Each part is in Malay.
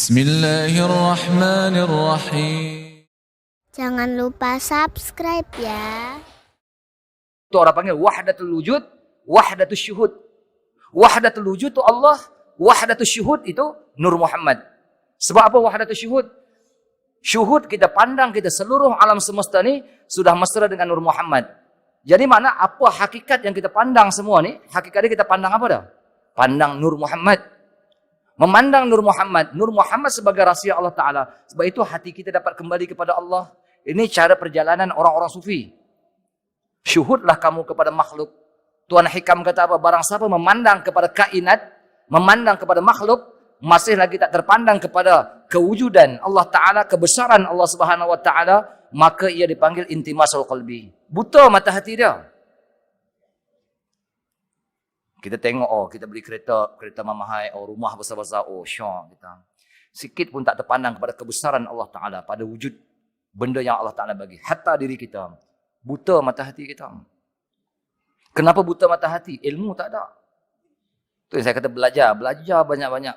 Bismillahirrahmanirrahim. Jangan lupa subscribe ya. Itu orang panggil wahdatul wujud, wahdatul syuhud. Wahdatul wujud itu Allah, wahdatul syuhud itu Nur Muhammad. Sebab apa wahdatul syuhud? Syuhud kita pandang kita seluruh alam semesta ni sudah mesra dengan Nur Muhammad. Jadi mana apa hakikat yang kita pandang semua ni? Hakikatnya kita pandang apa dah? Pandang Nur Muhammad. Memandang Nur Muhammad. Nur Muhammad sebagai rahsia Allah Ta'ala. Sebab itu hati kita dapat kembali kepada Allah. Ini cara perjalanan orang-orang sufi. Syuhudlah kamu kepada makhluk. Tuan Hikam kata apa? Barang siapa memandang kepada kainat, memandang kepada makhluk, masih lagi tak terpandang kepada kewujudan Allah Ta'ala, kebesaran Allah Subhanahu Wa Ta'ala, maka ia dipanggil intimasul qalbi. Buta mata hati dia. Kita tengok, oh kita beli kereta, kereta mamahai, oh rumah besar-besar, oh syok kita. Sikit pun tak terpandang kepada kebesaran Allah Ta'ala, pada wujud benda yang Allah Ta'ala bagi. Hatta diri kita. Buta mata hati kita. Kenapa buta mata hati? Ilmu tak ada. Tu yang saya kata belajar. Belajar banyak-banyak.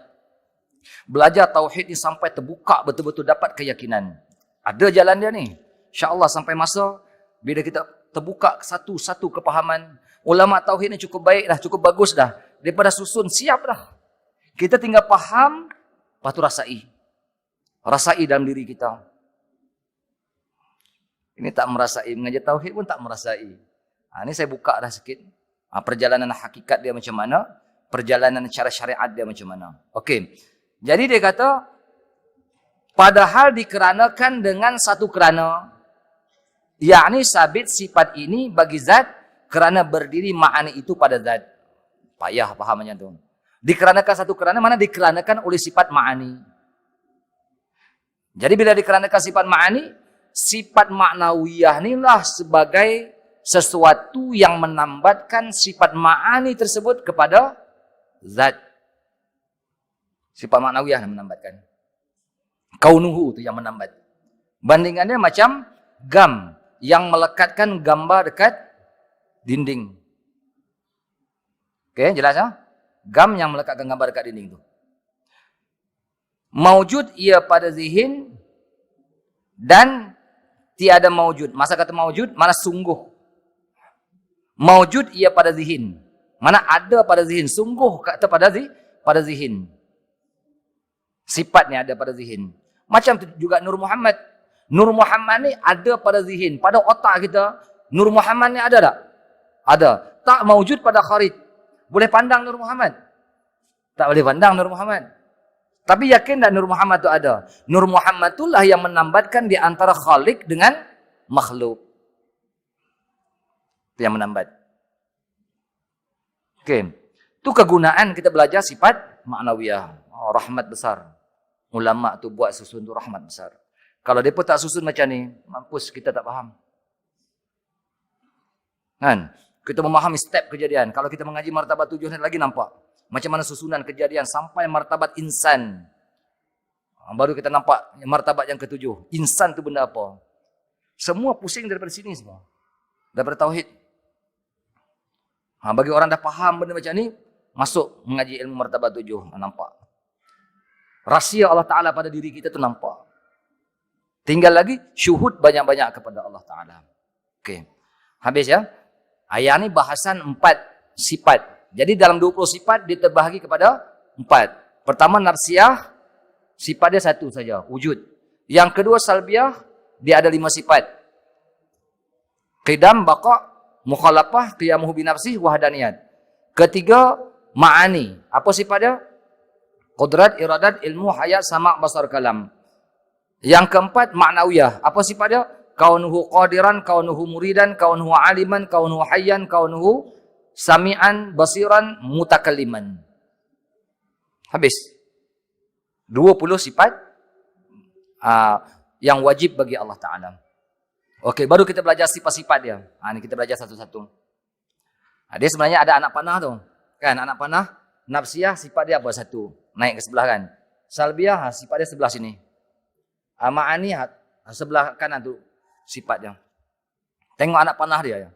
Belajar tauhid ni sampai terbuka betul-betul dapat keyakinan. Ada jalan dia ni. InsyaAllah sampai masa bila kita terbuka satu-satu kepahaman. Ulama tauhid ni cukup baik dah, cukup bagus dah. Daripada susun, siap dah. Kita tinggal faham, lepas tu rasai. Rasai dalam diri kita. Ini tak merasai. Mengajar tauhid pun tak merasai. Ha, ini saya buka dah sikit. Ha, perjalanan hakikat dia macam mana. Perjalanan cara syariat dia macam mana. Okey. Jadi dia kata, padahal dikeranakan dengan satu kerana, yakni sabit sifat ini bagi zat kerana berdiri ma'ani itu pada zat. Payah faham macam tu. Dikeranakan satu kerana, mana dikeranakan oleh sifat ma'ani. Jadi bila dikeranakan sifat ma'ani, sifat maknawiyah inilah sebagai sesuatu yang menambatkan sifat ma'ani tersebut kepada zat. Sifat maknawiyah yang menambatkan. Kaunuhu itu yang menambat. Bandingannya macam gam yang melekatkan gambar dekat dinding. Okey, jelas ya? Gam yang melekatkan gambar dekat dinding tu. Maujud ia pada zihin dan tiada maujud. Masa kata maujud, mana sungguh. Maujud ia pada zihin. Mana ada pada zihin. Sungguh kata pada zi, pada zihin. Sifatnya ada pada zihin. Macam juga Nur Muhammad. Nur Muhammad ni ada pada zihin. Pada otak kita, Nur Muhammad ni ada tak? Ada. Tak maujud pada kharid. Boleh pandang Nur Muhammad? Tak boleh pandang Nur Muhammad. Tapi yakin tak Nur Muhammad tu ada? Nur Muhammad itulah yang menambatkan di antara khalik dengan makhluk. Itu yang menambat. Okey. Itu kegunaan kita belajar sifat maknawiyah. Oh, rahmat besar. Ulama tu buat susun tu rahmat besar. Kalau mereka tak susun macam ni, mampus kita tak faham. Kan? Kita memahami step kejadian. Kalau kita mengaji martabat tujuh lagi nampak. Macam mana susunan kejadian sampai martabat insan. Ha, baru kita nampak martabat yang ketujuh. Insan tu benda apa? Semua pusing daripada sini semua. Daripada tauhid. Ha, bagi orang dah faham benda macam ni, masuk mengaji ilmu martabat tujuh. Nampak. Rahsia Allah Ta'ala pada diri kita tu nampak. Tinggal lagi syuhud banyak-banyak kepada Allah Ta'ala. Okey. Habis ya. Ayat ni bahasan empat sifat. Jadi dalam 20 sifat dia terbahagi kepada empat. Pertama nafsiyah, sifat dia satu saja, wujud. Yang kedua salbiah, dia ada lima sifat. Qidam, baqa, mukhalafah, qiyamuhu binafsih, wahdaniyat. Ketiga, ma'ani. Apa sifat dia? Qudrat, iradat, ilmu, hayat, sama' basar kalam. Yang keempat, ma'nawiyah. Apa sifat dia? Kaunuhu qadiran, kaunuhu muridan, kaunuhu aliman, kaunuhu hayyan, kaunuhu sami'an, basiran, mutakalliman. Habis. 20 sifat uh, yang wajib bagi Allah Ta'ala. Okey, baru kita belajar sifat-sifat dia. Ha, ini kita belajar satu-satu. Ha, dia sebenarnya ada anak panah tu. Kan, anak panah, nafsiyah, sifat dia apa satu. Naik ke sebelah kan. Salbiah, sifat dia sebelah sini. Ha, ma'ani, sebelah kanan tu sifatnya. Tengok anak panah dia. Ya.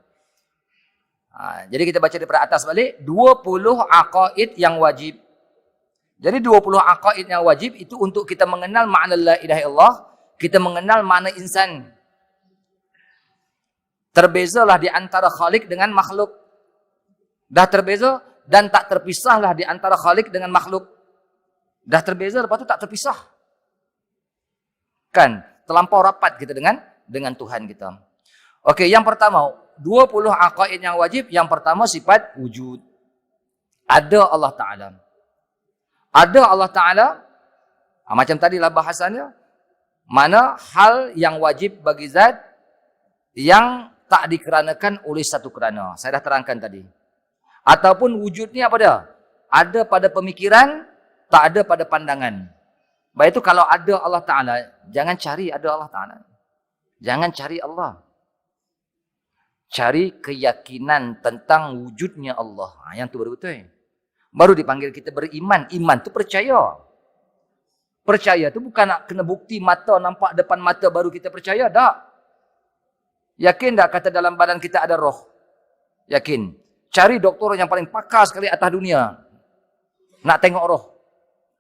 Ha, jadi kita baca daripada atas balik. 20 aqaid yang wajib. Jadi 20 aqaid yang wajib itu untuk kita mengenal makna la ilaha illallah, kita mengenal makna insan. Terbezalah di antara khalik dengan makhluk. Dah terbeza dan tak terpisahlah di antara khalik dengan makhluk. Dah terbeza lepas tu tak terpisah. Kan? Terlampau rapat kita dengan dengan Tuhan kita. Okey, yang pertama, 20 aqaid yang wajib. Yang pertama sifat wujud. Ada Allah Ta'ala. Ada Allah Ta'ala. Ha, macam tadilah bahasannya. Mana hal yang wajib bagi zat yang tak dikeranakan oleh satu kerana. Saya dah terangkan tadi. Ataupun wujud ni apa dia? Ada pada pemikiran, tak ada pada pandangan. Baik itu kalau ada Allah Ta'ala, jangan cari ada Allah Ta'ala. Jangan cari Allah cari keyakinan tentang wujudnya Allah. Ha, yang tu baru betul. Baru dipanggil kita beriman. Iman tu percaya. Percaya tu bukan nak kena bukti mata nampak depan mata baru kita percaya. Tak. Yakin tak kata dalam badan kita ada roh? Yakin. Cari doktor yang paling pakar sekali atas dunia. Nak tengok roh.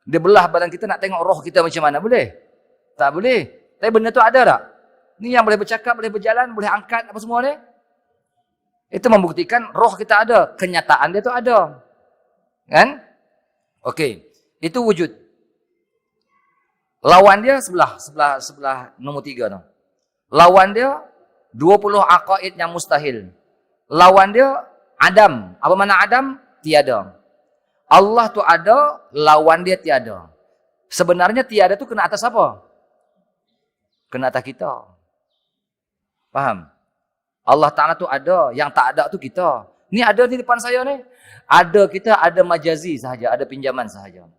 Dia belah badan kita nak tengok roh kita macam mana. Boleh? Tak boleh. Tapi benda tu ada tak? Ni yang boleh bercakap, boleh berjalan, boleh angkat apa semua ni? Itu membuktikan roh kita ada. Kenyataan dia tu ada. Kan? Okey. Itu wujud. Lawan dia sebelah. Sebelah sebelah nombor tiga tu. Lawan dia 20 aqaid yang mustahil. Lawan dia Adam. Apa mana Adam? Tiada. Allah tu ada, lawan dia tiada. Sebenarnya tiada tu kena atas apa? Kena atas kita. Faham? Allah Ta'ala tu ada. Yang tak ada tu kita. Ni ada di depan saya ni. Ada kita, ada majazi sahaja. Ada pinjaman sahaja.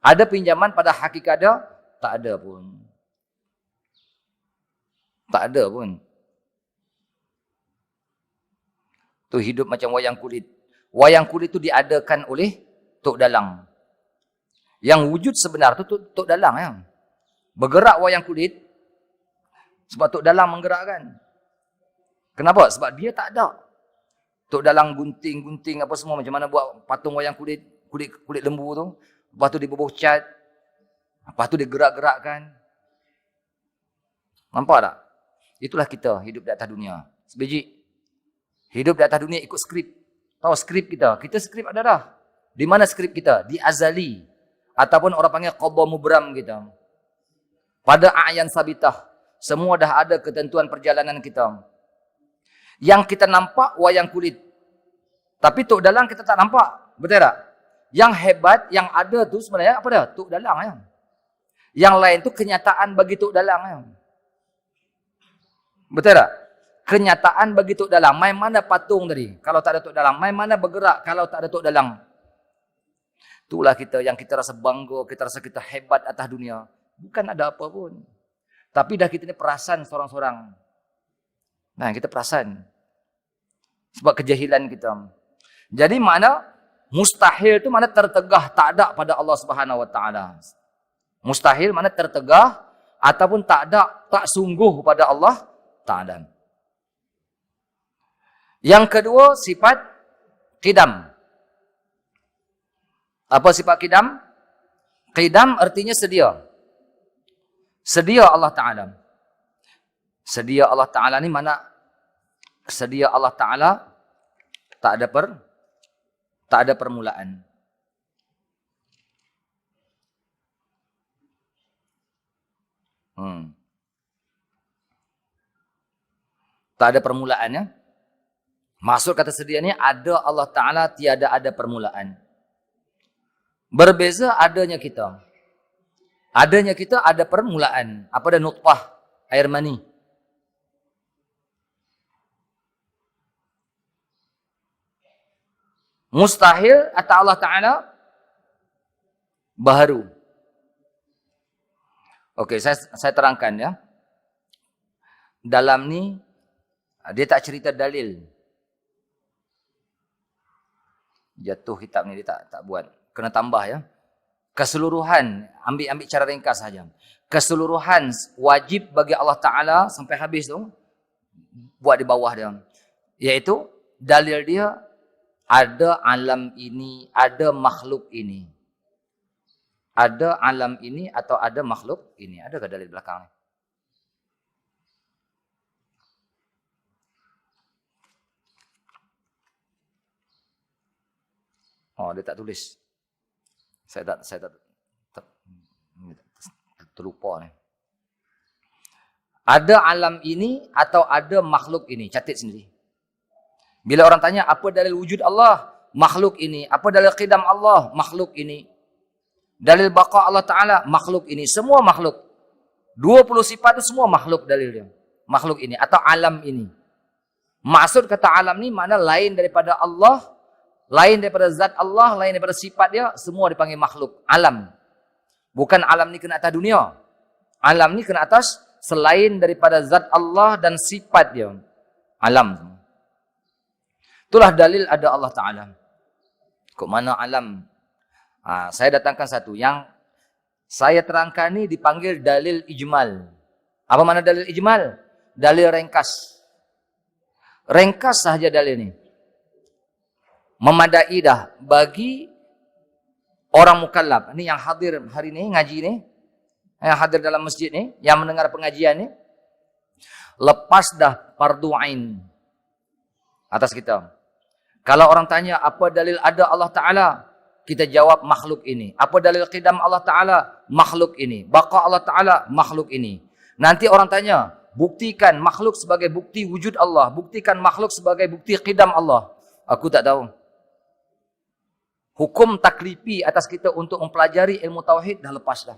Ada pinjaman pada hakikat dia. Tak ada pun. Tak ada pun. Tu hidup macam wayang kulit. Wayang kulit tu diadakan oleh Tok Dalang. Yang wujud sebenar tu Tok Dalang. Ya. Bergerak wayang kulit. Sebab Tok Dalang menggerakkan. Kenapa? Sebab dia tak ada. Tok dalam gunting-gunting apa semua macam mana buat patung wayang kulit kulit kulit lembu tu. Lepas tu dia berbuh cat. Lepas tu dia gerak-gerakkan. Nampak tak? Itulah kita hidup di atas dunia. Sebiji. Hidup di atas dunia ikut skrip. Tahu skrip kita? Kita skrip ada dah. Di mana skrip kita? Di azali. Ataupun orang panggil qadha mubram kita. Pada a'yan sabitah. Semua dah ada ketentuan perjalanan kita. Yang kita nampak wayang kulit. Tapi tok dalang kita tak nampak. Betul tak? Yang hebat, yang ada tu sebenarnya apa dah? Tok dalang. Ya? Yang lain tu kenyataan bagi tok dalang. Ya? Betul tak? Kenyataan bagi tok dalang. Main mana patung tadi? Kalau tak ada tok dalang. Main mana bergerak kalau tak ada tok dalang? Itulah kita yang kita rasa bangga, kita rasa kita hebat atas dunia. Bukan ada apa pun. Tapi dah kita ni perasan seorang-seorang. Nah, kita perasan. Sebab kejahilan kita. Jadi mana mustahil itu mana tertegah tak ada pada Allah Subhanahu Wa Taala. Mustahil mana tertegah ataupun tak ada tak sungguh pada Allah Taala. Yang kedua sifat kidam. Apa sifat kidam? Kidam artinya sedia. Sedia Allah Taala. Sedia Allah Ta'ala ni mana? Sedia Allah Ta'ala tak ada per tak ada permulaan. Hmm. Tak ada permulaan ya. Maksud kata sedia ni ada Allah Ta'ala tiada ada permulaan. Berbeza adanya kita. Adanya kita ada permulaan. Apa ada nutfah air mani. Mustahil atau Allah Ta'ala baharu. Okey, saya saya terangkan ya. Dalam ni dia tak cerita dalil. Jatuh kitab ni dia tak tak buat. Kena tambah ya. Keseluruhan ambil ambil cara ringkas saja. Keseluruhan wajib bagi Allah Taala sampai habis tu buat di bawah dia. Iaitu dalil dia ada alam ini, ada makhluk ini. ada alam ini atau ada makhluk ini. Adakah dalil belakang ni? Oh, dia tak tulis. Saya tak saya tak, tak terlupa ni. Ada alam ini atau ada makhluk ini? Catat sendiri. Bila orang tanya apa dalil wujud Allah? Makhluk ini. Apa dalil qidam Allah? Makhluk ini. Dalil baqa Allah Ta'ala? Makhluk ini. Semua makhluk. 20 sifat itu semua makhluk dalil dia. Makhluk ini. Atau alam ini. Maksud kata alam ni mana lain daripada Allah lain daripada zat Allah, lain daripada sifat dia, semua dipanggil makhluk. Alam. Bukan alam ni kena atas dunia. Alam ni kena atas selain daripada zat Allah dan sifat dia. Alam. Itulah dalil ada Allah Ta'ala. Kok mana alam? Ha, saya datangkan satu. Yang saya terangkan ni dipanggil dalil ijmal. Apa mana dalil ijmal? Dalil ringkas. Ringkas sahaja dalil ni memadai dah bagi orang mukallaf. Ini yang hadir hari ini ngaji ni, yang hadir dalam masjid ni, yang mendengar pengajian ni, lepas dah fardu ain atas kita. Kalau orang tanya apa dalil ada Allah Taala, kita jawab makhluk ini. Apa dalil qidam Allah Taala? Makhluk ini. Baqa Allah Taala? Makhluk ini. Nanti orang tanya, buktikan makhluk sebagai bukti wujud Allah, buktikan makhluk sebagai bukti qidam Allah. Aku tak tahu hukum taklifi atas kita untuk mempelajari ilmu tauhid dah lepas dah.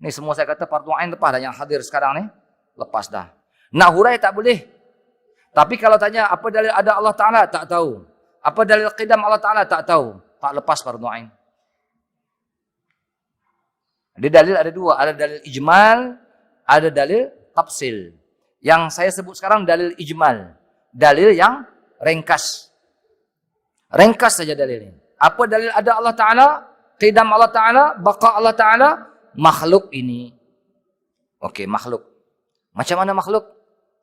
Ni semua saya kata fardu ain lepas dah yang hadir sekarang ni lepas dah. Nak hurai tak boleh. Tapi kalau tanya apa dalil ada Allah Taala tak tahu. Apa dalil qidam Allah Taala tak tahu. Tak lepas fardu ain. Dia dalil ada dua, ada dalil ijmal, ada dalil tafsil. Yang saya sebut sekarang dalil ijmal. Dalil yang ringkas. Ringkas saja dalil ini. Apa dalil ada Allah Ta'ala? Qidam Allah Ta'ala? Baqa Allah Ta'ala? Makhluk ini. Okey, makhluk. Macam mana makhluk?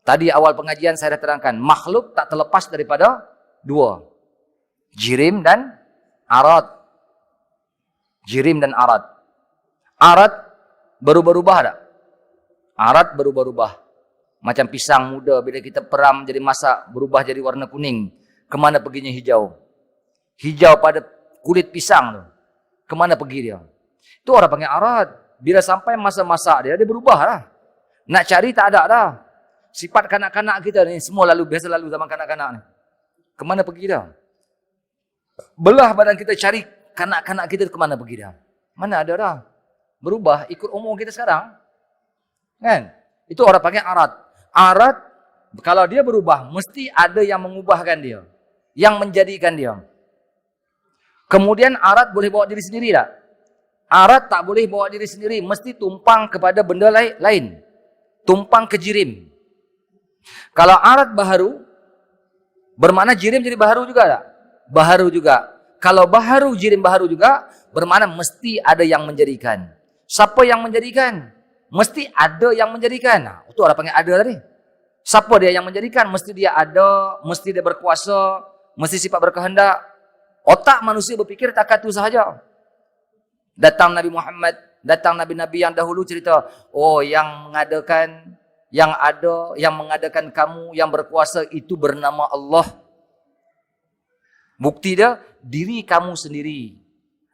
Tadi awal pengajian saya dah terangkan. Makhluk tak terlepas daripada dua. Jirim dan arad. Jirim dan arad. Arad berubah-ubah tak? Arad berubah-ubah. Macam pisang muda bila kita peram jadi masak berubah jadi warna kuning. Kemana perginya hijau? hijau pada kulit pisang tu. Kemana pergi dia? Itu orang panggil arad. Bila sampai masa masak dia, dia berubah lah. Nak cari tak ada dah. Sifat kanak-kanak kita ni, semua lalu, biasa lalu zaman kanak-kanak ni. Kemana pergi dia? Belah badan kita cari kanak-kanak kita kemana pergi dia? Mana ada dah. Berubah ikut umur kita sekarang. Kan? Itu orang panggil arad. Arad, kalau dia berubah, mesti ada yang mengubahkan dia. Yang menjadikan dia. Kemudian arat boleh bawa diri sendiri tak? Arat tak boleh bawa diri sendiri. Mesti tumpang kepada benda lain. Tumpang ke jirim. Kalau arat baharu, bermakna jirim jadi baharu juga tak? Baharu juga. Kalau baharu, jirim baharu juga, bermakna mesti ada yang menjadikan. Siapa yang menjadikan? Mesti ada yang menjadikan. Nah, itu orang panggil ada tadi. Siapa dia yang menjadikan? Mesti dia ada, mesti dia berkuasa, mesti sifat berkehendak, Otak manusia berfikir tak kata sahaja. Datang Nabi Muhammad, datang Nabi-Nabi yang dahulu cerita, oh yang mengadakan, yang ada, yang mengadakan kamu, yang berkuasa itu bernama Allah. Bukti dia, diri kamu sendiri.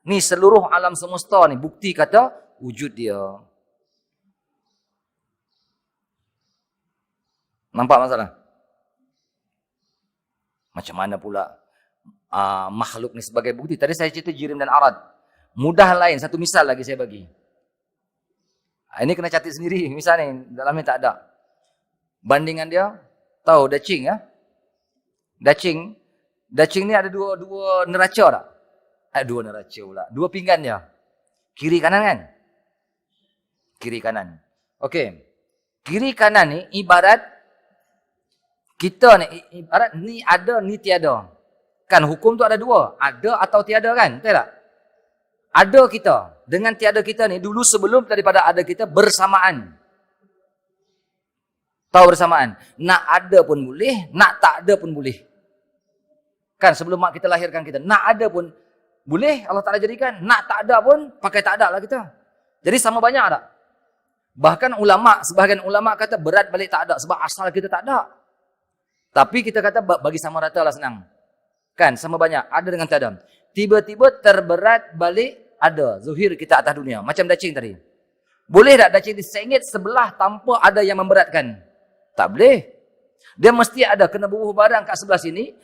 Ni seluruh alam semesta ni, bukti kata wujud dia. Nampak masalah? Macam mana pula uh, makhluk ni sebagai bukti. Tadi saya cerita jirim dan arad. Mudah lain, satu misal lagi saya bagi. Uh, ini kena catat sendiri, misal ni, dalamnya tak ada. Bandingan dia, tahu dacing ya? Dacing, dacing ni ada dua dua neraca tak? Eh, dua neraca pula. Dua pinggan dia. Kiri kanan kan? Kiri kanan. Okey. Kiri kanan ni ibarat kita ni ibarat ni ada ni tiada. Kan hukum tu ada dua. Ada atau tiada kan? Betul tak? Ada kita. Dengan tiada kita ni, dulu sebelum daripada ada kita, bersamaan. Tahu bersamaan. Nak ada pun boleh, nak tak ada pun boleh. Kan sebelum mak kita lahirkan kita. Nak ada pun, Boleh Allah Ta'ala jadikan. Nak tak ada pun, pakai tak ada lah kita. Jadi sama banyak tak? Bahkan ulama, sebahagian ulama kata berat balik tak ada. Sebab asal kita tak ada. Tapi kita kata bagi sama rata lah senang. Kan, sama banyak. Ada dengan tak ada. Tiba-tiba terberat balik ada. Zuhir kita atas dunia. Macam dacing tadi. Boleh tak dacing disengit sebelah tanpa ada yang memberatkan? Tak boleh. Dia mesti ada kena bubuh barang kat sebelah sini.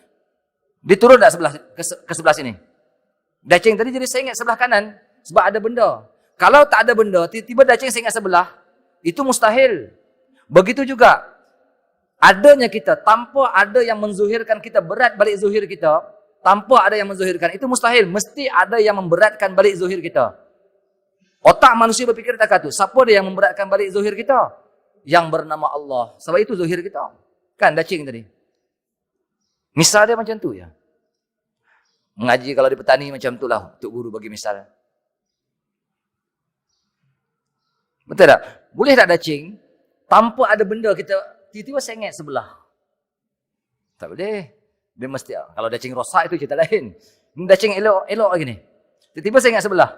Diturun tak sebelah ke, ke sebelah sini? Dacing tadi jadi ingat sebelah kanan. Sebab ada benda. Kalau tak ada benda, tiba-tiba dacing ingat sebelah. Itu mustahil. Begitu juga. Adanya kita, tanpa ada yang menzuhirkan kita berat balik zuhir kita. Tanpa ada yang menzuhirkan. Itu mustahil. Mesti ada yang memberatkan balik zuhir kita. Otak manusia berfikir tak tu. Siapa dia yang memberatkan balik zuhir kita? Yang bernama Allah. Sebab itu zuhir kita. Kan dacing tadi. Misal dia macam tu ya. Mengaji kalau di petani macam tu lah. Untuk guru bagi misal. Betul tak? Boleh tak dacing? Tanpa ada benda kita tiba-tiba sengit sebelah. Tak boleh. Dia mesti, kalau dacing rosak itu cerita lain. Dacing elok, elok lagi ni. Tiba-tiba sengit sebelah.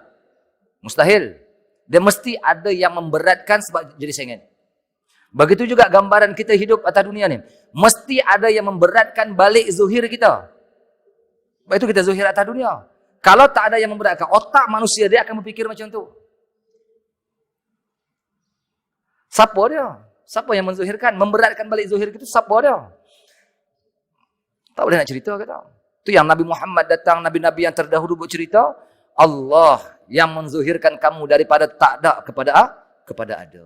Mustahil. Dia mesti ada yang memberatkan sebab jadi sengit. Begitu juga gambaran kita hidup atas dunia ni. Mesti ada yang memberatkan balik zuhir kita. Sebab itu kita zuhir atas dunia. Kalau tak ada yang memberatkan, otak manusia dia akan berfikir macam tu. Siapa dia? Siapa yang menzuhirkan? Memberatkan balik zuhir kita, siapa dia? Tak boleh nak cerita kata. Itu yang Nabi Muhammad datang, Nabi-Nabi yang terdahulu buat cerita. Allah yang menzuhirkan kamu daripada tak ada kepada kepada ada.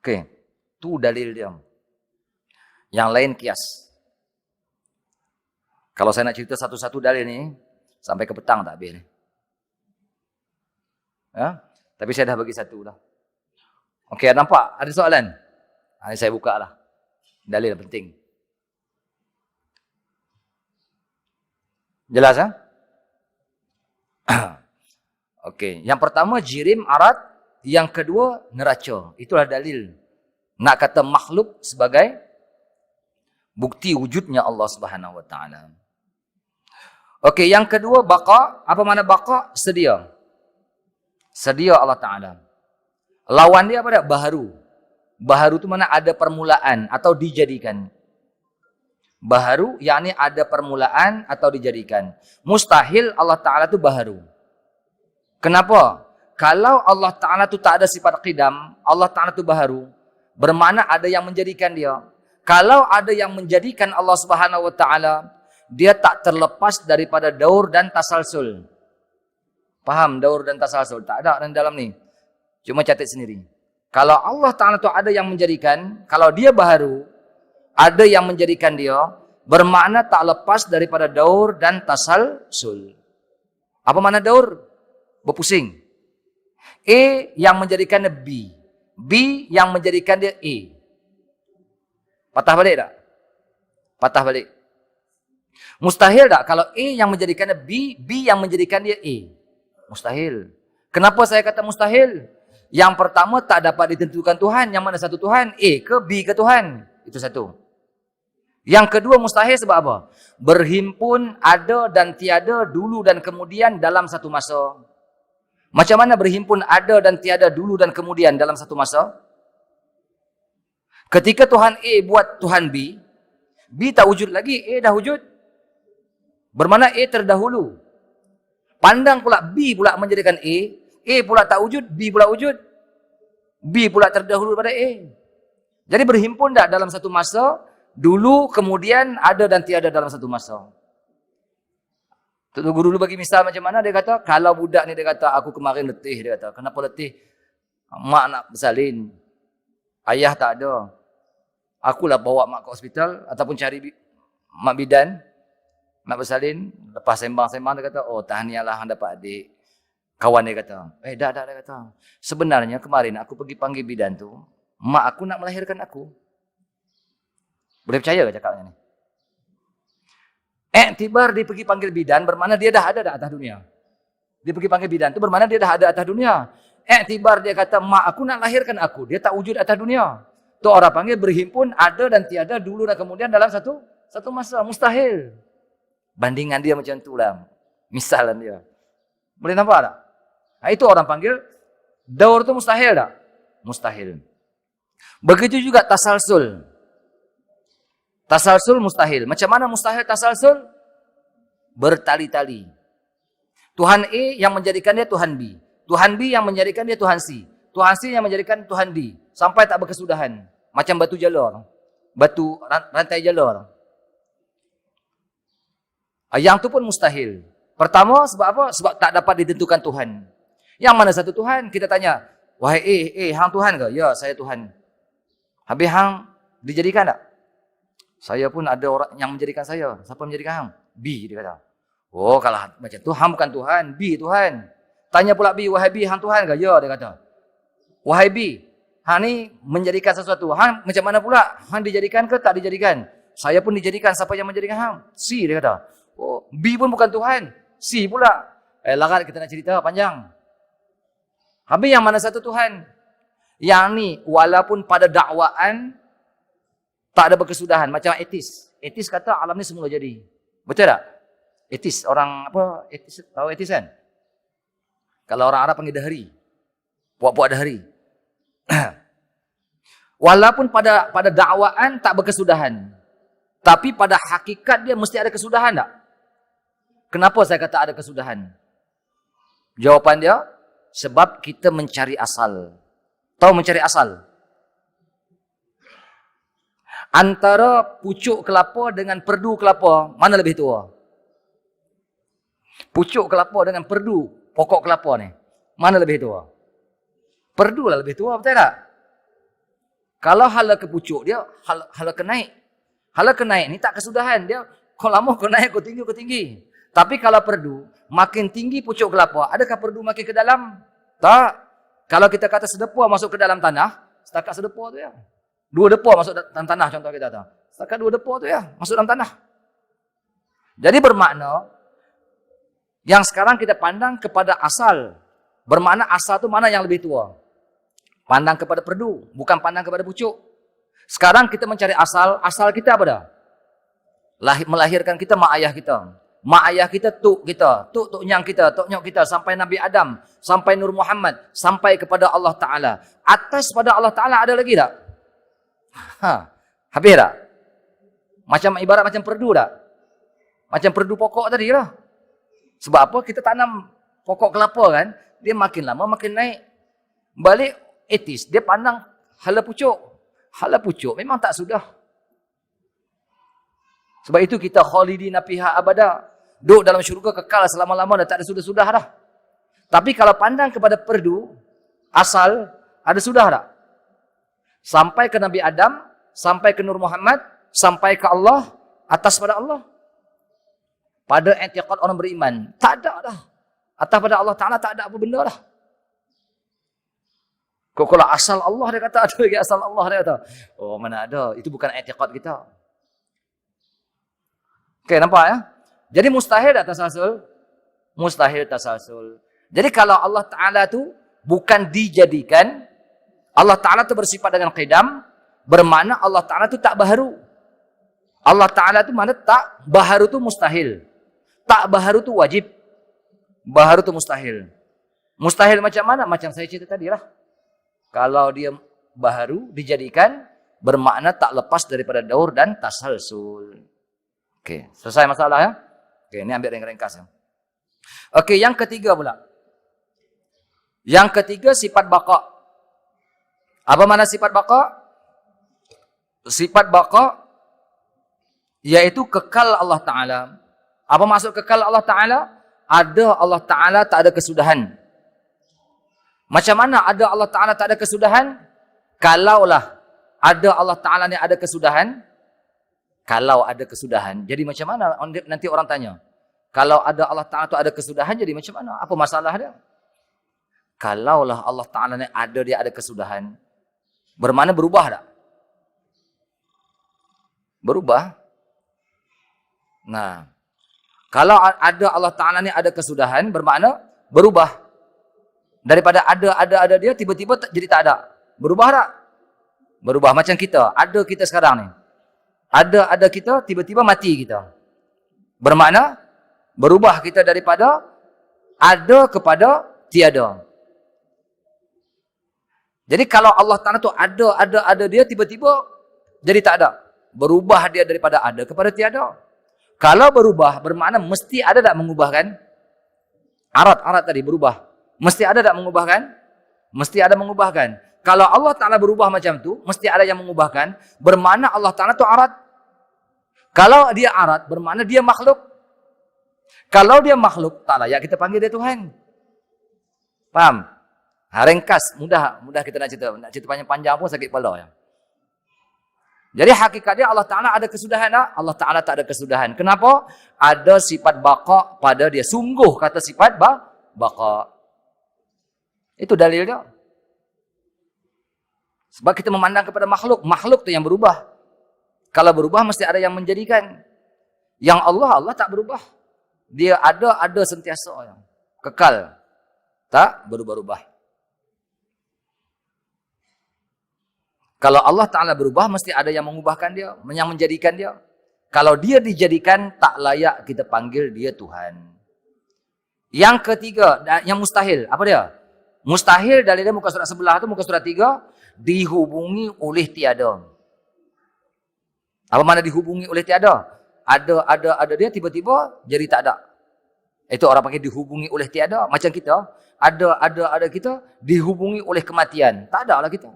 Okey. Tu dalil dia. Yang lain kias. Kalau saya nak cerita satu-satu dalil ni, sampai ke petang tak habis ni. Ya? Tapi saya dah bagi satu lah. Okey, nampak? Ada soalan? Ha, saya buka lah. Dalil penting. Jelas ha? Okey, yang pertama jirim arat yang kedua, neraca. Itulah dalil. Nak kata makhluk sebagai bukti wujudnya Allah Subhanahu Wa Taala. Okey, yang kedua baqa. Apa makna baqa? Sedia. Sedia Allah Taala. Lawan dia apa dia? Baharu. Baharu tu mana ada permulaan atau dijadikan. Baharu yakni ada permulaan atau dijadikan. Mustahil Allah Taala tu baharu. Kenapa? kalau Allah Ta'ala tu tak ada sifat qidam, Allah Ta'ala tu baharu, bermakna ada yang menjadikan dia. Kalau ada yang menjadikan Allah Subhanahu Wa Ta'ala, dia tak terlepas daripada daur dan tasalsul. Faham daur dan tasalsul? Tak ada dalam ni. Cuma catat sendiri. Kalau Allah Ta'ala tu ada yang menjadikan, kalau dia baharu, ada yang menjadikan dia, bermakna tak lepas daripada daur dan tasalsul. Apa makna daur? Berpusing. A yang menjadikan B. B yang menjadikan dia A. Patah balik tak? Patah balik. Mustahil tak kalau A yang menjadikan B, B yang menjadikan dia A? Mustahil. Kenapa saya kata mustahil? Yang pertama tak dapat ditentukan Tuhan. Yang mana satu Tuhan? A ke B ke Tuhan? Itu satu. Yang kedua mustahil sebab apa? Berhimpun ada dan tiada dulu dan kemudian dalam satu masa. Macam mana berhimpun ada dan tiada dulu dan kemudian dalam satu masa? Ketika Tuhan A buat Tuhan B, B tak wujud lagi, A dah wujud. Bermana A terdahulu. Pandang pula B pula menjadikan A, A pula tak wujud, B pula wujud. B pula terdahulu pada A. Jadi berhimpun tak dalam satu masa, dulu kemudian ada dan tiada dalam satu masa. Tok guru dulu bagi misal macam mana? Dia kata kalau budak ni dia kata aku kemarin letih dia kata. Kenapa letih? Mak nak bersalin. Ayah tak ada. Akulah bawa mak ke hospital ataupun cari mak bidan nak bersalin. Lepas sembang-sembang dia kata oh tahniahlah dapat adik kawan dia kata eh dah dah dia kata sebenarnya kemarin aku pergi panggil bidan tu mak aku nak melahirkan aku boleh percaya ke cakapnya ni Iktibar dia pergi panggil bidan bermakna dia dah ada dah atas dunia. Dia pergi panggil bidan tu bermakna dia dah ada atas dunia. Iktibar dia kata, mak aku nak lahirkan aku. Dia tak wujud atas dunia. Tu orang panggil berhimpun ada dan tiada dulu dan kemudian dalam satu satu masa. Mustahil. Bandingan dia macam tu lah. Misalan dia. Boleh nampak tak? Ha, itu orang panggil daur tu mustahil tak? Mustahil. Begitu juga tasalsul. Tasalsul mustahil. Macam mana mustahil tasalsul? Bertali-tali. Tuhan A yang menjadikan dia Tuhan B. Tuhan B yang menjadikan dia Tuhan C. Tuhan C yang menjadikan Tuhan D. Sampai tak berkesudahan. Macam batu jalur. Batu rantai jalur. Ah, Yang tu pun mustahil. Pertama sebab apa? Sebab tak dapat ditentukan Tuhan. Yang mana satu Tuhan? Kita tanya, wahai eh, eh, hang Tuhan ke? Ya, saya Tuhan. Habis hang dijadikan tak? Saya pun ada orang yang menjadikan saya. Siapa menjadikan hang? B, dia kata. Oh, kalau macam tu, hang bukan Tuhan. B, Tuhan. Tanya pula B, wahai B, hang Tuhan ke? Ya, dia kata. Wahai B, hang ni menjadikan sesuatu. Hang macam mana pula? Hang dijadikan ke tak dijadikan? Saya pun dijadikan. Siapa yang menjadikan hang? C, dia kata. Oh, B pun bukan Tuhan. C pula. Eh, larat kita nak cerita panjang. Habis yang mana satu Tuhan? Yang ni, walaupun pada dakwaan, tak ada berkesudahan. Macam etis. Etis kata alam ni semula jadi. Betul tak? Etis. Orang apa? Etis. Tahu etis kan? Kalau orang Arab panggil dahari. Puak-puak dahari. walaupun pada pada dakwaan tak berkesudahan. Tapi pada hakikat dia mesti ada kesudahan tak? Kenapa saya kata ada kesudahan? Jawapan dia, sebab kita mencari asal. Tahu mencari asal? Antara pucuk kelapa dengan perdu kelapa, mana lebih tua? Pucuk kelapa dengan perdu pokok kelapa ni, mana lebih tua? Perdu lah lebih tua, betul tak? Kalau hala ke pucuk dia, hala, hala ke naik. Hala ke naik ni tak kesudahan. Dia, kau lama kau naik, kau tinggi, kau tinggi. Tapi kalau perdu, makin tinggi pucuk kelapa, adakah perdu makin ke dalam? Tak. Kalau kita kata sedepua masuk ke dalam tanah, setakat sedepua tu ya. Dua depua masuk dalam tanah contoh kita tahu. Setakat dua depua tu ya, masuk dalam tanah. Jadi bermakna, yang sekarang kita pandang kepada asal. Bermakna asal tu mana yang lebih tua? Pandang kepada perdu, bukan pandang kepada pucuk. Sekarang kita mencari asal, asal kita apa dah? Lahir, melahirkan kita mak ayah kita. Mak ayah kita tuk kita, tuk tuk nyang kita, tuk nyok kita sampai Nabi Adam, sampai Nur Muhammad, sampai kepada Allah Taala. Atas pada Allah Taala ada lagi tak? Ha, habis tak? Macam ibarat macam perdu tak? Macam perdu pokok tadi lah. Sebab apa? Kita tanam pokok kelapa kan, dia makin lama makin naik. Balik etis, dia pandang hala pucuk. Hala pucuk memang tak sudah. Sebab itu kita khalidina fiha abada. Duduk dalam syurga kekal selama-lama dan tak ada sudah-sudah dah. Tapi kalau pandang kepada perdu, asal, ada sudah tak? Sampai ke Nabi Adam, sampai ke Nur Muhammad, sampai ke Allah, atas pada Allah. Pada etiqat orang beriman, tak ada dah. Atas pada Allah Ta'ala tak ada apa benda dah. Kau kalau asal Allah dia kata, ada lagi asal Allah dia kata. Oh mana ada, itu bukan etiqat kita. Okey, nampak ya? Jadi mustahil tak tasalsul? Mustahil tasalsul. Jadi kalau Allah Ta'ala tu bukan dijadikan, Allah Ta'ala tu bersifat dengan qidam, bermakna Allah Ta'ala tu tak baharu. Allah Ta'ala tu mana tak baharu tu mustahil. Tak baharu tu wajib. Baharu tu mustahil. Mustahil macam mana? Macam saya cerita tadi lah. Kalau dia baharu dijadikan, bermakna tak lepas daripada daur dan tasalsul. Okey, selesai masalah ya? Okey, ini ambil ringkas ya. Okey, yang ketiga pula. Yang ketiga sifat baqa. Apa mana sifat baqa? Sifat baqa iaitu kekal Allah Taala. Apa maksud kekal Allah Taala? Ada Allah Taala tak ada kesudahan. Macam mana ada Allah Taala tak ada kesudahan? Kalaulah ada Allah Taala ni ada kesudahan, kalau ada kesudahan. Jadi macam mana nanti orang tanya? Kalau ada Allah Ta'ala tu ada kesudahan, jadi macam mana? Apa masalah dia? Kalaulah Allah Ta'ala ni ada, dia ada kesudahan. Bermakna berubah tak? Berubah. Nah. Kalau ada Allah Ta'ala ni ada kesudahan, bermakna berubah. Daripada ada, ada, ada dia, tiba-tiba jadi tak ada. Berubah tak? Berubah macam kita. Ada kita sekarang ni. Ada ada kita, tiba-tiba mati kita. Bermakna berubah kita daripada ada kepada tiada. Jadi kalau Allah Ta'ala tu ada, ada, ada dia tiba-tiba jadi tak ada. Berubah dia daripada ada kepada tiada. Kalau berubah bermakna mesti ada tak mengubahkan? Arat-arat tadi berubah. Mesti ada tak mengubahkan? Mesti ada mengubahkan. Kalau Allah Ta'ala berubah macam tu, mesti ada yang mengubahkan. Bermakna Allah Ta'ala tu arat. Kalau dia arat, bermakna dia makhluk. Kalau dia makhluk, tak layak kita panggil dia Tuhan. Faham? Ha, ringkas, mudah mudah kita nak cerita. Nak cerita panjang-panjang pun sakit kepala. Ya. Jadi hakikatnya Allah Ta'ala ada kesudahan tak? Allah Ta'ala tak ada kesudahan. Kenapa? Ada sifat baqa pada dia. Sungguh kata sifat ba baqa. Itu dalil dia. Sebab kita memandang kepada makhluk. Makhluk tu yang berubah. Kalau berubah mesti ada yang menjadikan. Yang Allah, Allah tak berubah. Dia ada, ada sentiasa. Yang kekal. Tak berubah-ubah. Kalau Allah Ta'ala berubah, mesti ada yang mengubahkan dia. Yang menjadikan dia. Kalau dia dijadikan, tak layak kita panggil dia Tuhan. Yang ketiga, yang mustahil. Apa dia? Mustahil dari dia muka surat sebelah tu, muka surat tiga. Dihubungi oleh tiada. Apa mana dihubungi oleh tiada? Ada, ada, ada dia tiba-tiba jadi tak ada. Itu orang panggil dihubungi oleh tiada. Macam kita, ada, ada, ada kita dihubungi oleh kematian. Tak ada lah kita.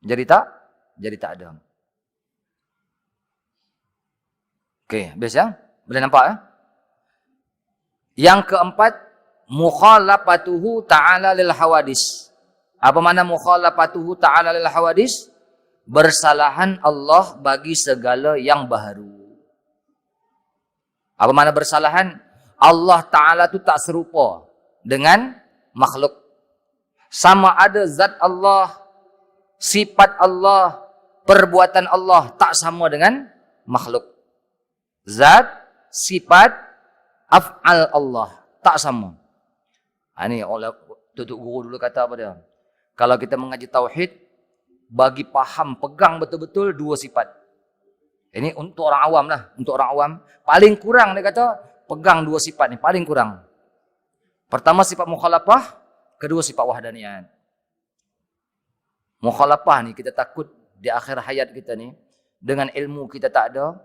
Jadi tak? Jadi tak ada. Okey, habis ya? Boleh nampak ya? Yang keempat, mukhalafatuhu ta'ala lil hawadis. Apa makna mukhalafatuhu ta'ala lil hawadis? Bersalahan Allah bagi segala yang baharu. Apa makna bersalahan? Allah Ta'ala tu tak serupa dengan makhluk. Sama ada zat Allah sifat Allah, perbuatan Allah tak sama dengan makhluk. Zat, sifat, af'al Allah tak sama. Ha, ini oleh tutup guru dulu kata apa dia? Kalau kita mengaji tauhid, bagi faham, pegang betul-betul dua sifat. Ini untuk orang awam lah. Untuk orang awam. Paling kurang dia kata, pegang dua sifat ni. Paling kurang. Pertama sifat mukhalafah. Kedua sifat wahdaniyat. Mukhalafah ni kita takut di akhir hayat kita ni dengan ilmu kita tak ada.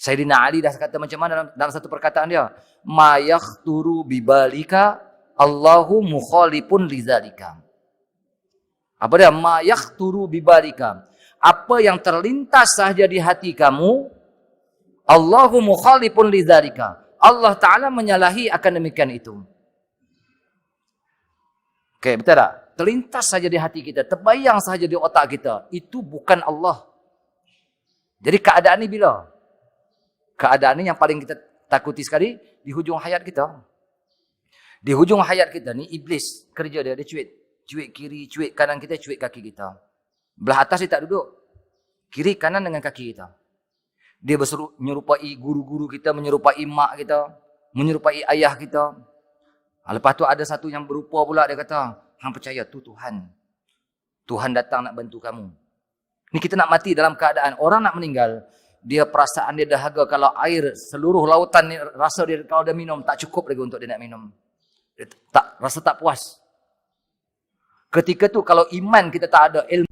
Sayyidina Ali dah kata macam mana dalam, dalam satu perkataan dia, "Ma yakhturu bibalika Allahu mukhalifun lizalika." Apa dia? Ma yakhturu bibalika. Apa yang terlintas saja di hati kamu, Allahu mukhalifun lizalika. Allah Taala menyalahi akan demikian itu. Okey, betul tak? terlintas saja di hati kita, terbayang saja di otak kita, itu bukan Allah. Jadi keadaan ni bila? Keadaan ni yang paling kita takuti sekali di hujung hayat kita. Di hujung hayat kita ni iblis kerja dia, dia cuit. Cuit kiri, cuit kanan kita, cuit kaki kita. Belah atas dia tak duduk. Kiri kanan dengan kaki kita. Dia berseru, menyerupai guru-guru kita, menyerupai mak kita, menyerupai ayah kita. Lepas tu ada satu yang berupa pula dia kata, Hang percaya tu Tuhan. Tuhan datang nak bantu kamu. Ni kita nak mati dalam keadaan orang nak meninggal. Dia perasaan dia dahaga kalau air seluruh lautan ni rasa dia kalau dia minum tak cukup lagi untuk dia nak minum. Dia tak rasa tak puas. Ketika tu kalau iman kita tak ada ilmu.